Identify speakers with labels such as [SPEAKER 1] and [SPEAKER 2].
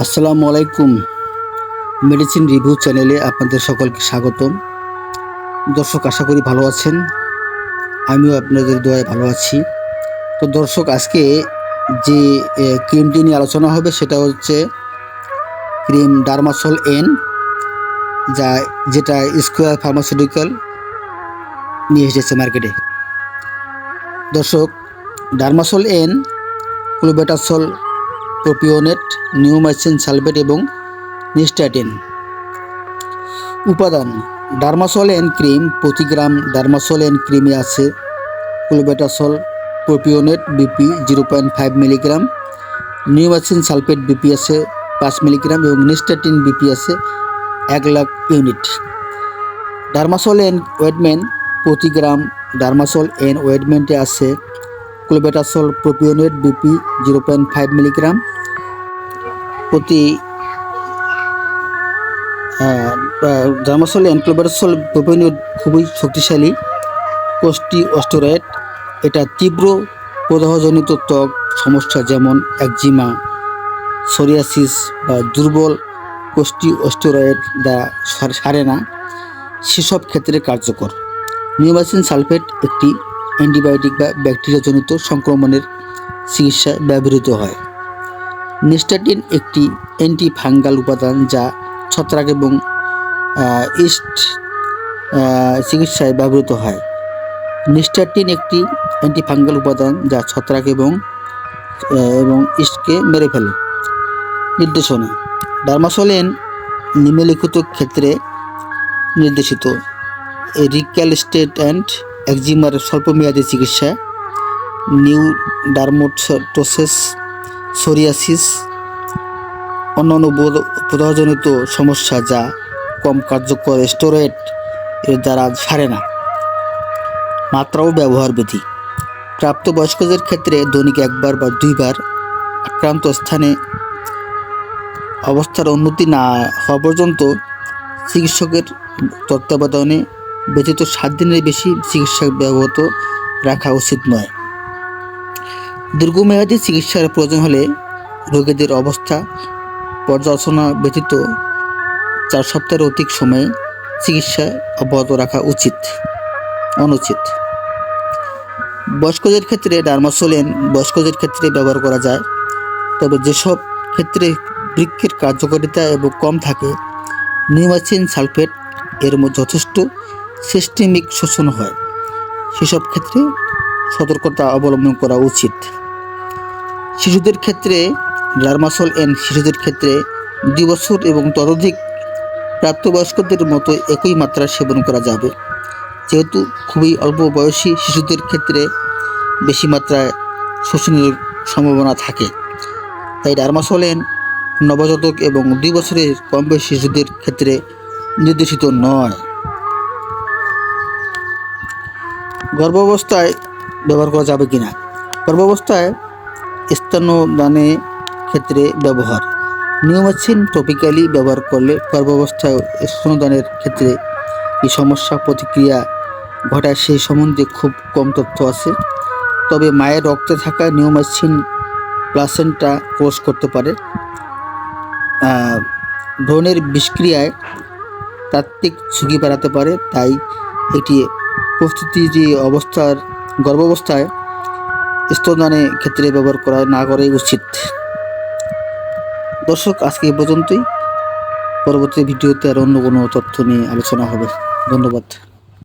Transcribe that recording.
[SPEAKER 1] আসসালামু আলাইকুম। Medicine review চ্যানেলে আপনাদের সকলকে স্বাগতম। দর্শক, আশা করি ভালো আছেন। আমিও আপনাদের দোয়ায় ভালো আছি। তো দর্শক, আজকে যে ক্রিমটি নিয়ে আলোচনা হবে সেটা হচ্ছে ক্রিম ডার্মাসল এন যা, যেটা স্কোয়ার ফার্মাসিউটিক্যাল নিয়ে এসেছে মার্কেটে দর্শক Dermasol N clobetasol propionate, neomycin sulphate এবং নিস্টাটিন উপাদান ডার্মাসল ডার্মাসোলেন ক্রিম, প্রতি গ্রাম ডার্মাসোলেন ক্রিমে আছে clobetasol, propionate BP zero point five milligram, neomycin sulphate BP আছে পাঁচ মিলিগ্রাম এবং নিস্টাটিন বিপি আছে এক lakh unit. Dermasol N ointment, প্রতি গ্রাম ডার্মাসোল এন ওয়েটমেন্টে আছে clobetasol propionate BP zero point five milligram প্রতি জার্মাসল অ্যান্ক্লোবারসল প্রোপিওনেট খুবই শক্তিশালী কোষ্টি অস্টোরয়েড। এটা তীব্র প্রদাহজনিত ত্বক, সমস্যা যেমন একজিমা, সোরিয়াসিস বা দুর্বল কোষ্টি অস্টোরয়েড দ্বারা সারে না, সেসব ক্ষেত্রে কার্যকর। নিউমাসিন সালফেট একটি অ্যান্টিবায়োটিক বা ব্যাকটেরিয়াজনিত সংক্রমণের চিকিৎসায় ব্যবহৃত হয়। নিস্টাটিন একটি অ্যান্টি ফাঙ্গাল উপাদান যা ছত্রাক এবং ইস্ট চিকিৎসায় ব্যবহৃত হয়। নিস্টাটিন একটি অ্যান্টি ফাঙ্গাল উপাদান যা ছত্রাক এবং এবং ইস্টকে মেরে ফেলে। নির্দেশনা। ডার্মাসোলেন নিম্নলিখিত ক্ষেত্রে নির্দেশিত। রিক্যালস্টেট অ্যান্ড একজিমার স্বল্পমেয়াদী চিকিৎসা, নিউ ডার্মোটোসিস, সোরিয়াসিস, অন্যান্য প্রদাহজনিত সমস্যা যা কম কার্যকর স্টোরয়েড এর দ্বারা সারে না। মাত্রা ও ব্যবহার বিধি। প্রাপ্তবয়স্কদের ক্ষেত্রে দৈনিক একবার বা দুইবার আক্রান্ত স্থানে অবস্থার উন্নতি না হওয়া পর্যন্ত চিকিৎসকের তত্ত্বাবধানে ব্যতীত সাত দিনের বেশি চিকিৎসা ব্যবহৃত রাখা উচিত নয়। দীর্ঘমেয়াদী চিকিৎসার প্রয়োজন হলে রোগীদের অবস্থা পর্যালোচনা ব্যতীত চার সপ্তাহের অধিক সময়ে চিকিৎসা অব্যাহত রাখা উচিত, অনুচিত। বয়স্কদের ক্ষেত্রে ডার্মাসোলেন বয়স্কদের ক্ষেত্রে ব্যবহার করা যায়, তবে যেসব ক্ষেত্রে বৃক্ষের কার্যকারিতা এবং কম থাকে নিউমাসিন সালফেট এর মধ্যে যথেষ্ট সিস্টেমিক শোষণ হয়। সেসব ক্ষেত্রে সতর্কতা অবলম্বন করা উচিত। শিশুদের ক্ষেত্রে ডার্মাসল এন শিশুদের ক্ষেত্রে দুই বছর এবং ততোধিক প্রাপ্তবয়স্কদের মতো একই মাত্রা সেবন করা যাবে। যেহেতু খুবই অল্প বয়সী শিশুদের ক্ষেত্রে বেশি মাত্রায় শোষণের সম্ভাবনা থাকে। তাই ডার্মাসোলেন নবজাতক এবং দুই বছরের কম বয়সী শিশুদের ক্ষেত্রে নির্দেশিত নয়। গর্ভাবস্থায় ব্যবহার করা যাবে কি না গর্ভাবস্থায় স্তন্যদানে ক্ষেত্রে ব্যবহার। নিয়মাচ্ছিন টপিক্যালি ব্যবহার করলে গর্ভাবস্থায় স্তনদানের ক্ষেত্রে কি সমস্যা প্রতিক্রিয়া ঘটায়। সেই সম্বন্ধে খুব কম তথ্য আছে। তবে মায়ের রক্তে থাকা নিয়মাচ্ছিন প্লাসেন্টা কোষ করতে পারে। ভ্রণের বিষক্রিয়ায় তাত্ত্বিক ঝুঁকি বাড়াতে পারে, তাই এটি প্রস্তুতি যে অবস্থার গর্ভাবস্থায় স্তনদানে ক্ষেত্রে ব্যবহার করা না করাই উচিত। দর্শক, আজকে এ পর্যন্তই। পরবর্তী ভিডিওতে আর অন্য কোনো তথ্য নিয়ে আলোচনা হবে। ধন্যবাদ।